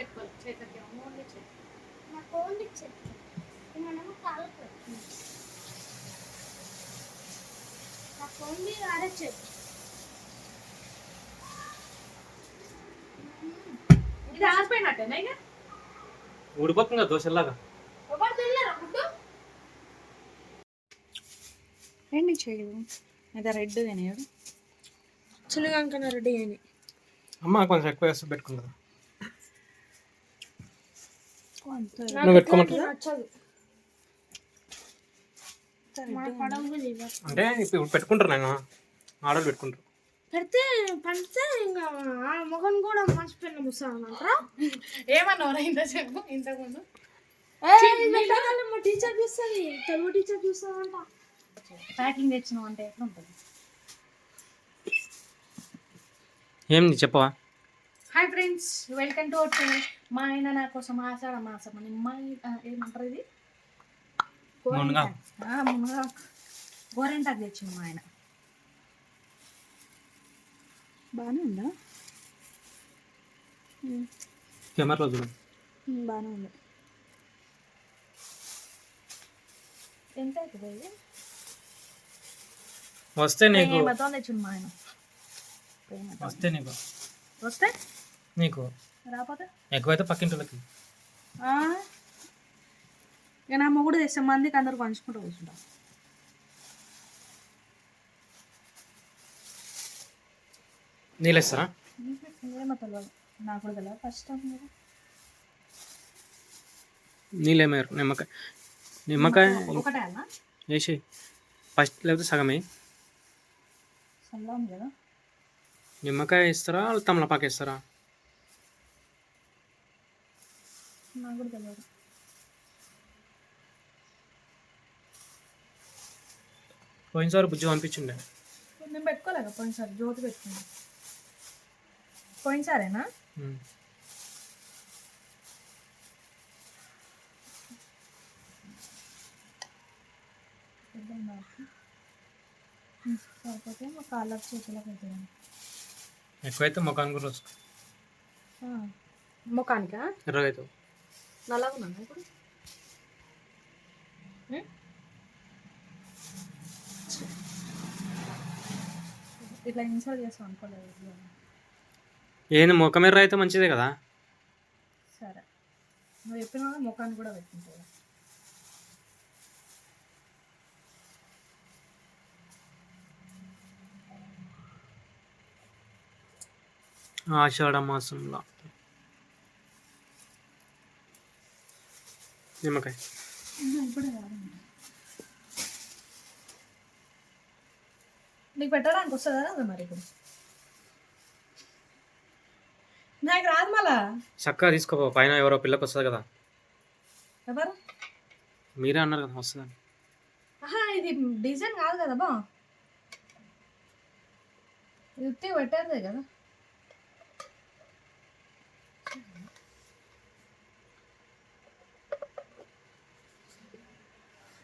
పెట్టుకోవాలి. చేతికి ఓన్లీ చేతి నాకు ఓన్లీ చెట్టు మనము కాళ్ళకు నాకు ఓన్లీ ఇది ఆరిపోయినట్టేనా ఇక? ఊడిపోతుంది కదా దోశలాగా ఏంటి చేయదు అయితే రెడ్ తినేవాడు చిన్నగానికన్నా రెడీ అమ్మ కొంచెం ఎక్కువ వేస్తే పెట్టుకుందా అంత నువ్వు లివర్ అంటే ఇప్పుడు పెట్టుకుంటారు నేను ఆర్డర్ పెట్టుకుంటారు. పెడితే పండితే ఇంకా ఆ మొగన్ కూడా మర్చిపోయిన ముసానంటారా ఏమన్నారా ఇంత చెప్పు ఇంతకుముందు? మా టీచర్ చూస్తుంది. తెలుగు టీచర్ చూస్తుందంట. ప్యాకింగ్ తెచ్చినావు అంటే ఎట్లా ఉంటుంది ఏం చెప్పవా? Hi friends welcome to our channel మా ఆయన నా కోసం ఆషాఢ మాసం అని మా ఏమంటారు ఇది? మునగా. ఆ, మునగా. గోరెంటాకు తెచ్చింది మా ఆయన. బాగానే ఉందా? కెమెరా బాగానే ఉంది. ఎంత అవుతుంది ఇది? వస్తే నీకు ప్రేమతో తెచ్చింది మా ఆయన. వస్తే నీకు. వస్తే? నీకు? రాకపోతే ఎక్కువైతే పక్కింటికి ఇక నా మొగుడు తెస్తే మందికి అందరు పంచుకుంటూ కూర్చుంటాం. నీళ్ళు ఇస్తారా ఏమో తెలియదు నాకు కూడా తెలియదు ఫస్ట్ టైం నిమ్మకాయ. నిమ్మకాయ వేసి ఫస్ట్ లేకపోతే సగం వేయి. చల్లగా ఉంది కదా. నిమ్మకాయ ఇస్తారా తమలపాకు ఇస్తారా నాకు కూడా తెలియదు పోయినసారి బుజ్జి పంపించుండే. నేను పెట్టుకోలేక పోయినసారి జ్యోతి పెట్టుకున్నా పోయినసారేనా? సరిపోతే మా కాళ్ళకి చేతులకు అవుతుంది ఎక్కువైతే ముఖానికి వస్తుంది. ముఖానికా? ఎర్రగా అవుతావు నల్లగా ఉన్నాను ఇప్పుడు? ఇట్లా ఇన్సల్ట్ చేస్తాం అనుకోలేదు. ఏంది ముఖం ఎర్ర అయితే మంచిదే కదా? సరే. నువ్వు చెప్పిన ముఖాన్ని కూడా పెట్టుకుంటావు ఆషాఢ మాసంలో. నిమ్మకాయ. నీకు పెట్టడానికి వస్తుందా మరి ఇప్పుడు? నాకు రాదు మళ్ళా. చక్కగా తీసుకోపో పైన ఎవరో పిల్లకి వస్తుంది కదా. ఎవరు? మీరే అన్నారు కదా వస్తుందని. ఆహా ఇది డిజైన్ కాదు కదా బా. ఇది పెట్టేదే కదా ఏమో ఎంత కథనో.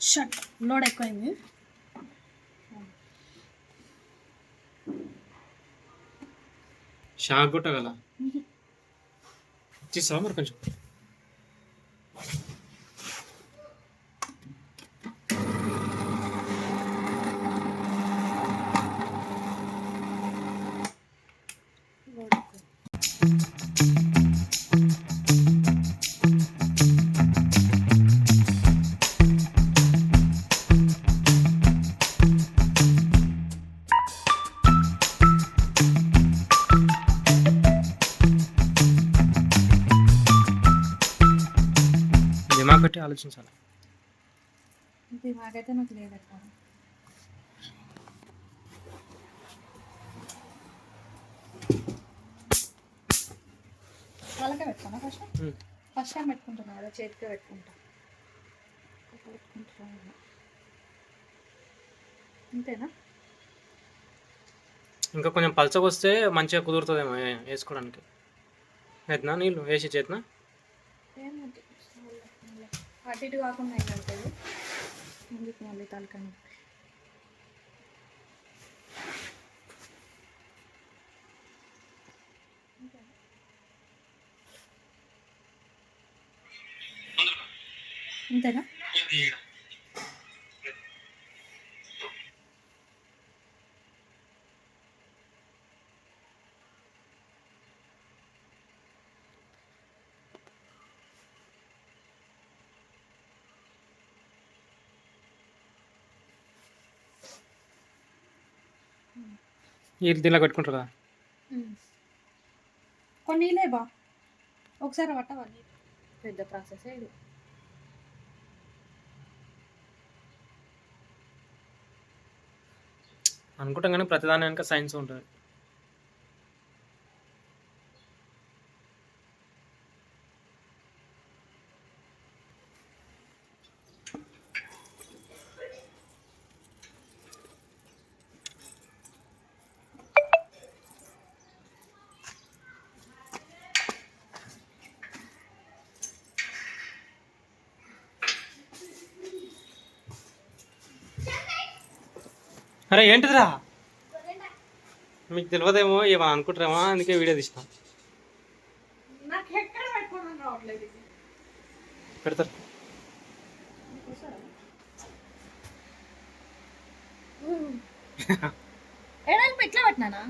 ಶಟ್ ನೋಡಕ್ಕ ಶಾಗ್ಬಿಟ್ಟಾಗಲ್ಲ ಹಚ್ಚಿ ಸಾಂಬಾರ್ ಕಂಚು Thank mm ఇది మాకైతే నాకు లేదు ఎక్కడ వాళ్ళకే పెట్టుకున్నా ఫస్ట్? ఉమ్. ఫస్ట్ టైం పెట్టుకుంటున్నా కదా చేతికే పెట్టుకుంటా. పెట్టుకుంటున్నా అంతేనా ఇంకా కొంచెం పలచగా వస్తే మంచిగా కుదురుతుందేమో వేసుకోవడానికి. ఎత్నా నీళ్ళు? వేసి చేతనా? ఏమంటే అటు ఇటు కాకుండా ఏంటంటుంది ఎందుకు మళ్ళీ తలకని అంతేనా ఈ దీనిలో పెట్టుకుంటారు కదా. కొన్ని బా. ఒకసారి పట్టవాలి పెద్ద ప్రాసెస్ ఇది? అనుకుంటాం కానీ ప్రతిదాని వెనక సైన్స్ ఉంటుంది. అరే ఏంటిదిరా? మీకు తెలియదేమో ఏమో అనుకుంటారేమో అందుకే వీడియో తీసిన. పెడతారు. ఎట్లా పెట్టినానా?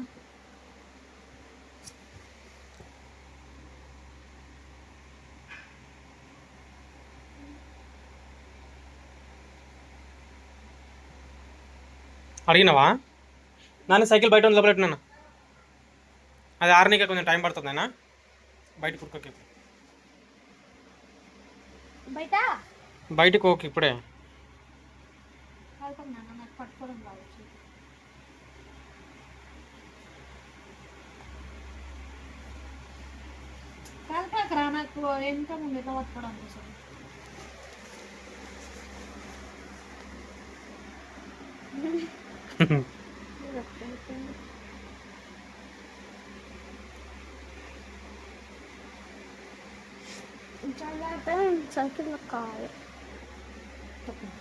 అడిగినావా? నాన్న సైకిల్ బయట ఉంది లోపల పెట్టినాను అది ఆరనీకే కొంచెం టైం పడుతుంది అయినా బయట బయట? బయటకు ఓకే ఇప్పుడే. కలపకరా నాకు ఎంత ముందు ఎట్లా పట్టుకోవడం కోసం? సైకిల్ కావాలి ఈడ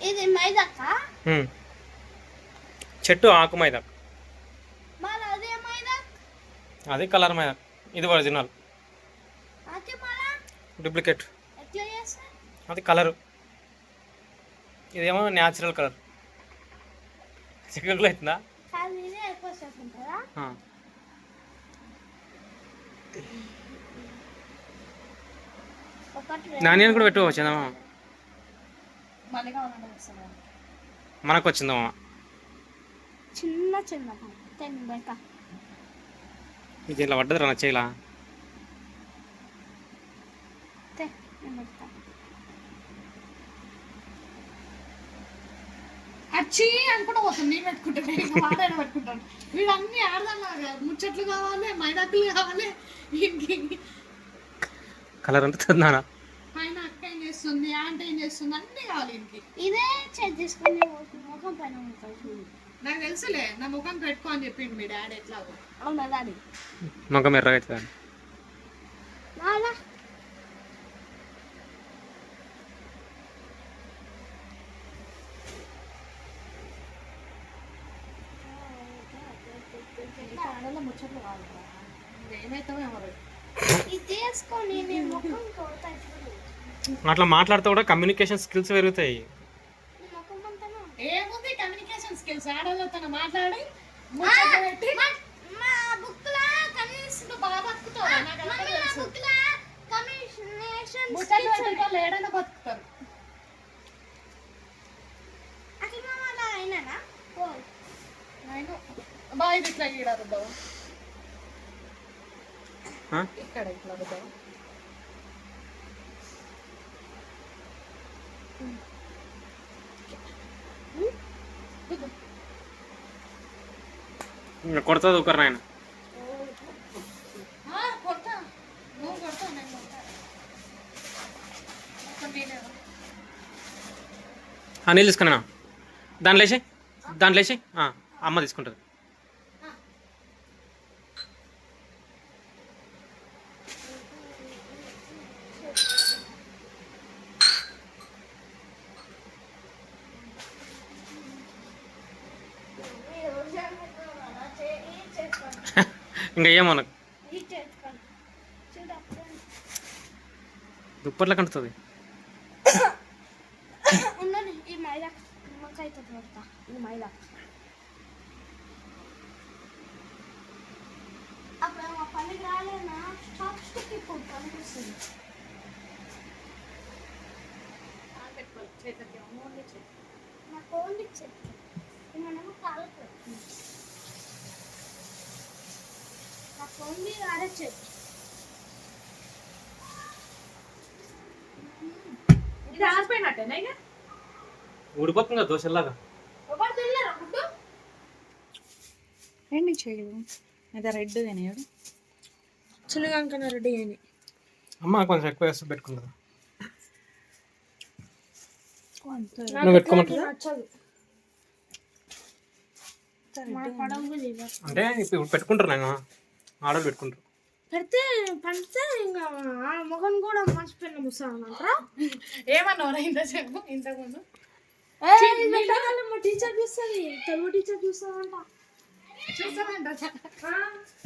ఇది మైదాక ఉమ్. చెట్టు ఆకు మైదా అదే కలర్ మైదా ఇది ఒరిజినల్ డూప్లికేట్ అది కలరు ఇదేమో న్యాచురల్ కలర్ చికెన్లో అవుతుందా ఇదే నాణ్యాన్ని కూడా పెట్టు వచ్చిందమ్మా మనకు వచ్చిందమ్మా చిన్న చిన్న తెన్ బయట దీంట్లో పడ్డది రా చేయలా తే నేను పెడతా అచ్చి అనుకుంటా పోతుంది నేను పెట్టుకుంటాను ఇంకా వాడైనా పెట్టుకుంటాను. వీడు అన్ని ఆడదాం ముచ్చట్లు కావాలి మైదాకులు కావాలి కలర్ అంతా నాన్న. పైన అక్క ఏం చేస్తుంది ఆంటీ ఏం చేస్తుంది అన్నీ కావాలి ఇంటికి. ఇదే చెక్ చేసుకుని ముఖం పైన ఉంటుంది చూడు. నాకు తెలుసులే నా ముఖం పెట్టుకో అని చెప్పిండు మీ డాడీ ఎట్లాగో. అవునా డాడీ? మొగ్గం ఎర్రగా అవుతుంది? ఆడలో ముచ్చట్లు చూడు అట్లా మాట్లాడితే కూడా కమ్యూనికేషన్ స్కిల్స్ పెరుగుతాయి. ఏముంది కమ్యూనికేషన్ స్కిల్స్ ఆడవాళ్ళతో మాట్లాడి బతుకుతారు. బాగా ఇది ఇట్లా గీడ రుద్దావు? ఇక్కడ ఇట్లా రుద్దావు నాయన కొడతా. నేనే. ఆ, నీళ్ళు తీసుకున్నా దాంట్లో వేసి దాంట్లో వేసి అమ్మ తీసుకుంటుంది ఇంకా ఏమనకు దుప్పట్ల కంటుతుంది ఉన్నది ఈ మైదా నిమ్మకాయతో పెడతా ఈ మైదా అప్పుడు మా పనికి రాలేనా చాప్ స్టిక్ ఇప్పుడు పనిపిస్తుంది ఆ, పెట్టుకోవాలి చేతికి ఓన్లీ చేతి నాకు ఓన్లీ చెట్టు మనము కాళ్ళకు పెడుతుంది చెట్టు ఇది ఆరిపోయినట్టేనా ఇక? ఊడిపోతుంది కదా దోశలాగా ఎవరు తిన్నారా గుడ్డు ఏంటి చేయదు అదే రెడ్ రెడీ అని అమ్మ కొంచెం ఎక్కువ వేస్తే పెట్టుకుంటుంది నువ్వు పెట్టుకోమంటావా? నచ్చదు. అంటే ఇప్పుడు పెట్టుకుంటారు నేను ఆడలు పెట్టుకుంటారు. పెడితే పండితే ఇంకా ఆ మొగన్ కూడా మర్చిపోయిన ముసా ఏమన్నావు ఇంత చెప్పు ఇంతకుముందు? మా టీచర్ చూస్తుంది తెలుగు టీచర్ చూస్తుందంట.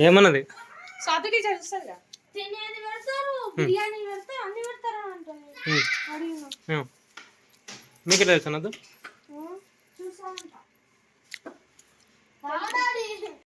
ఏమన్నది? స్వాతి టీచర్ తినేది పెడతారు బిర్యానీ పెడతారు అన్ని పెడతారు అంటుంది. ఉమ్. అడిగిన. ఏమో. మీకు ఎట్లా తెలుసు అన్నది? చూసామంట